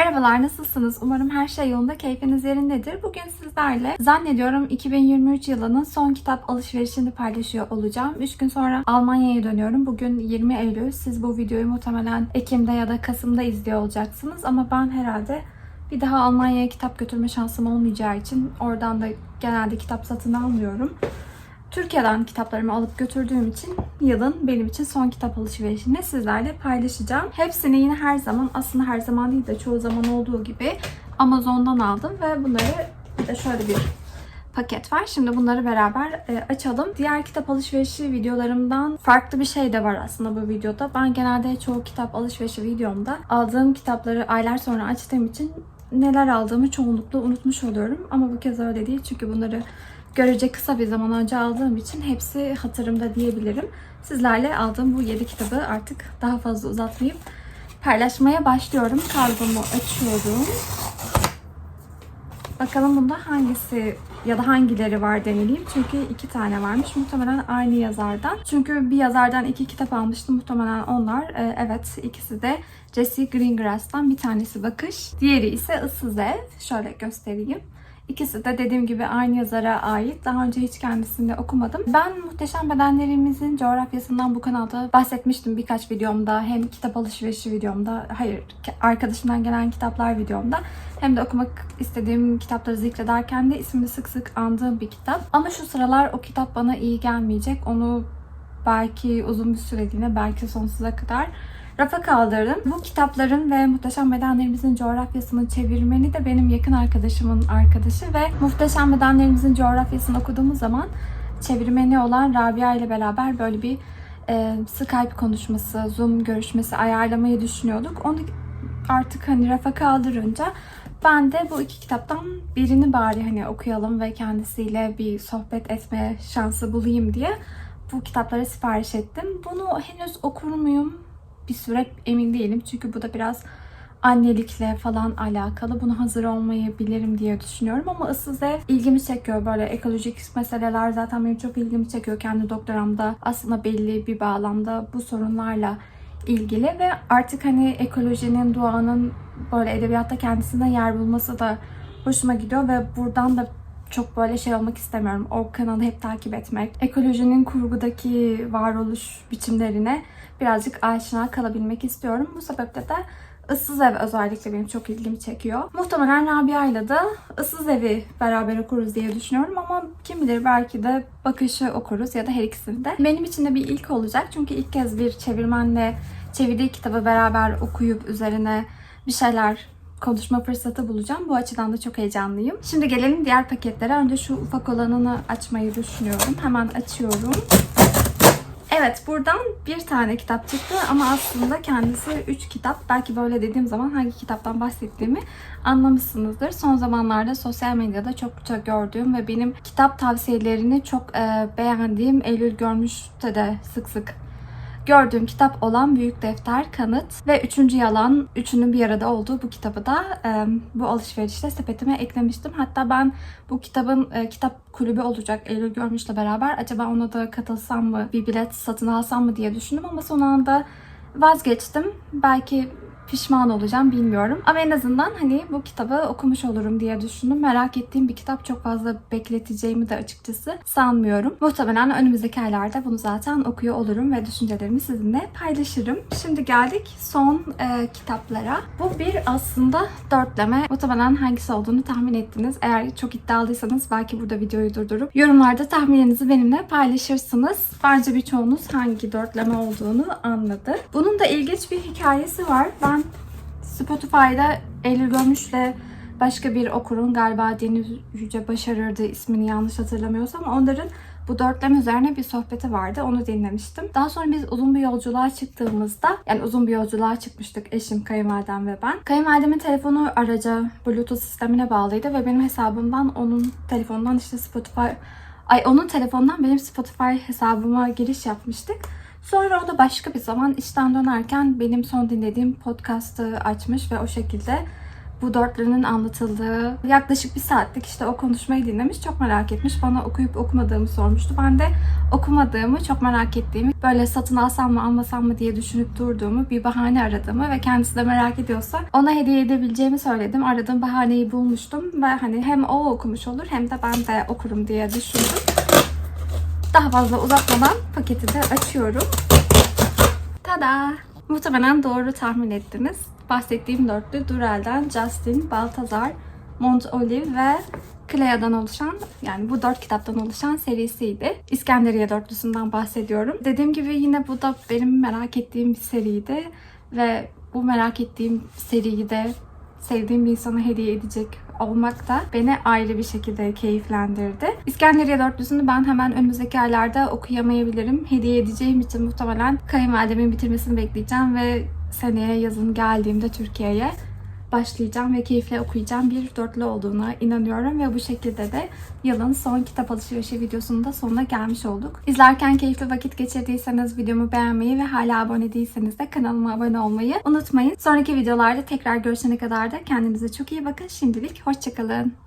Merhabalar nasılsınız? Umarım her şey yolunda, keyfiniz yerindedir. Bugün sizlerle zannediyorum 2023 yılının son kitap alışverişini paylaşıyor olacağım. 3 gün sonra Almanya'ya dönüyorum. Bugün 20 Eylül. Siz bu videoyu muhtemelen Ekim'de ya da Kasım'da izliyor olacaksınız. Ama ben herhalde bir daha Almanya'ya kitap götürme şansım olmayacağı için oradan da genelde kitap satın almıyorum. Türkiye'den kitaplarımı alıp götürdüğüm için yılın benim için son kitap alışverişini sizlerle paylaşacağım. Hepsini yine her zaman aslında her zaman değil de çoğu zaman olduğu gibi Amazon'dan aldım ve bunları bir de şöyle bir paket var. Şimdi bunları beraber e, açalım. Diğer kitap alışverişi videolarımdan farklı bir şey de var aslında bu videoda. Ben genelde çoğu kitap alışverişi videomda aldığım kitapları aylar sonra açtığım için neler aldığımı çoğunlukla unutmuş oluyorum. Ama bu kez öyle değil çünkü bunları görece kısa bir zaman önce aldığım için hepsi hatırımda diyebilirim. Sizlerle aldığım bu 7 kitabı artık daha fazla uzatmayıp paylaşmaya başlıyorum. Kargomu açıyorum. Bakalım bunda hangisi ya da hangileri var deneyeyim. Çünkü iki tane varmış. Muhtemelen aynı yazardan. Çünkü bir yazardan iki kitap almıştım. Muhtemelen onlar. Ee, evet ikisi de Jesse Greengrass'tan bir tanesi Bakış. Diğeri ise Issız Ev. Şöyle göstereyim. İkisi de dediğim gibi aynı yazara ait. Daha önce hiç kendisini okumadım. Ben Muhteşem Bedenlerimizin coğrafyasından bu kanalda bahsetmiştim birkaç videomda. Hem kitap alışverişi videomda, hayır arkadaşımdan gelen kitaplar videomda. Hem de okumak istediğim kitapları zikrederken de ismini sık sık andığım bir kitap. Ama şu sıralar o kitap bana iyi gelmeyecek. Onu belki uzun bir süreliğine, belki sonsuza kadar rafa kaldırdım. Bu kitapların ve Muhteşem Bedenlerimizin coğrafyasını çevirmeni de benim yakın arkadaşımın arkadaşı ve Muhteşem Bedenlerimizin coğrafyasını okuduğumuz zaman çevirmeni olan Rabia ile beraber böyle bir e, Skype konuşması, Zoom görüşmesi ayarlamayı düşünüyorduk. Onu artık hani rafa kaldırınca ben de bu iki kitaptan birini bari hani okuyalım ve kendisiyle bir sohbet etme şansı bulayım diye bu kitaplara sipariş ettim. Bunu henüz okur muyum? Bir süre emin değilim. Çünkü bu da biraz annelikle falan alakalı. Buna hazır olmayabilirim diye düşünüyorum ama ıssız ev ilgimi çekiyor. Böyle ekolojik meseleler zaten benim çok ilgimi çekiyor. Kendi doktoramda aslında belli bir bağlamda bu sorunlarla ilgili ve artık hani ekolojinin, doğanın böyle edebiyatta kendisine yer bulması da hoşuma gidiyor ve buradan da çok böyle şey olmak istemiyorum. O kanalı hep takip etmek, ekolojinin kurgudaki varoluş biçimlerine birazcık aşina kalabilmek istiyorum. Bu sebeple de Issız Ev özellikle benim çok ilgimi çekiyor. Muhtemelen Rabia ile de Issız Ev'i beraber okuruz diye düşünüyorum ama kim bilir belki de Bakış'ı okuruz ya da her ikisini de. Benim için de bir ilk olacak çünkü ilk kez bir çevirmenle çevirdiği kitabı beraber okuyup üzerine bir şeyler konuşma fırsatı bulacağım. Bu açıdan da çok heyecanlıyım. Şimdi gelelim diğer paketlere. Önce şu ufak olanını açmayı düşünüyorum. Hemen açıyorum. Evet buradan bir tane kitap çıktı ama aslında kendisi 3 kitap. Belki böyle dediğim zaman hangi kitaptan bahsettiğimi anlamışsınızdır. Son zamanlarda sosyal medyada çokça gördüğüm ve benim kitap tavsiyelerini çok e, beğendiğim Eylül Görmüş'te de sık sık gördüğüm kitap olan Büyük Defter, Kanıt ve Üçüncü Yalan, üçünün bir arada olduğu bu kitabı da e, bu alışverişte sepetime eklemiştim. Hatta ben bu kitabın e, kitap kulübü olacak Eylül Görmüş'le beraber. Acaba ona da katılsam mı, bir bilet satın alsam mı diye düşündüm ama son anda vazgeçtim. Belki pişman olacağım bilmiyorum. Ama en azından hani bu kitabı okumuş olurum diye düşündüm. Merak ettiğim bir kitap çok fazla bekleteceğimi de açıkçası sanmıyorum. Muhtemelen önümüzdeki aylarda bunu zaten okuyor olurum ve düşüncelerimi sizinle paylaşırım. Şimdi geldik son e, kitaplara. Bu bir aslında dörtleme. Muhtemelen hangisi olduğunu tahmin ettiniz. Eğer çok iddialıysanız belki burada videoyu durdurup yorumlarda tahminlerinizi benimle paylaşırsınız. Bence birçoğunuz hangi dörtleme olduğunu anladı. Bunun da ilginç bir hikayesi var. Ben Spotify'da Eylül Gömüş'le başka bir okurun galiba Deniz Yüce Başarırdı ismini yanlış hatırlamıyorsam onların bu dörtlem üzerine bir sohbeti vardı. Onu dinlemiştim. Daha sonra biz uzun bir yolculuğa çıktığımızda yani uzun bir yolculuğa çıkmıştık eşim, kayınvalidem ve ben. Kayınvalidemin telefonu araca Bluetooth sistemine bağlıydı ve benim hesabımdan onun telefonundan işte Spotify ay onun telefonundan benim Spotify hesabıma giriş yapmıştık. Sonra o da başka bir zaman işten dönerken benim son dinlediğim podcast'ı açmış ve o şekilde bu dörtlünün anlatıldığı yaklaşık bir saatlik işte o konuşmayı dinlemiş. Çok merak etmiş. Bana okuyup okumadığımı sormuştu. Ben de okumadığımı, çok merak ettiğimi, böyle satın alsam mı almasam mı diye düşünüp durduğumu, bir bahane aradığımı ve kendisi de merak ediyorsa ona hediye edebileceğimi söyledim. Aradığım bahaneyi bulmuştum ve hani hem o okumuş olur hem de ben de okurum diye düşündüm. Daha fazla uzatmadan paketi de açıyorum. Tada! Muhtemelen doğru tahmin ettiniz. Bahsettiğim dörtlü Durel'den Justin, Baltazar, Mont Olive ve Clea'dan oluşan yani bu dört kitaptan oluşan serisiydi. İskenderiye dörtlüsünden bahsediyorum. Dediğim gibi yine bu da benim merak ettiğim bir seriydi ve bu merak ettiğim seriyi de sevdiğim bir insana hediye edecek olmak da beni ayrı bir şekilde keyiflendirdi. İskenderiye dörtlüsünü ben hemen önümüzdeki aylarda okuyamayabilirim. Hediye edeceğim için muhtemelen kayınvalidemin bitirmesini bekleyeceğim ve seneye yazın geldiğimde Türkiye'ye başlayacağım ve keyifle okuyacağım bir dörtlü olduğuna inanıyorum ve bu şekilde de yılın son kitap alışverişi videosunun da sonuna gelmiş olduk. İzlerken keyifli vakit geçirdiyseniz videomu beğenmeyi ve hala abone değilseniz de kanalıma abone olmayı unutmayın. Sonraki videolarda tekrar görüşene kadar da kendinize çok iyi bakın. Şimdilik hoşçakalın.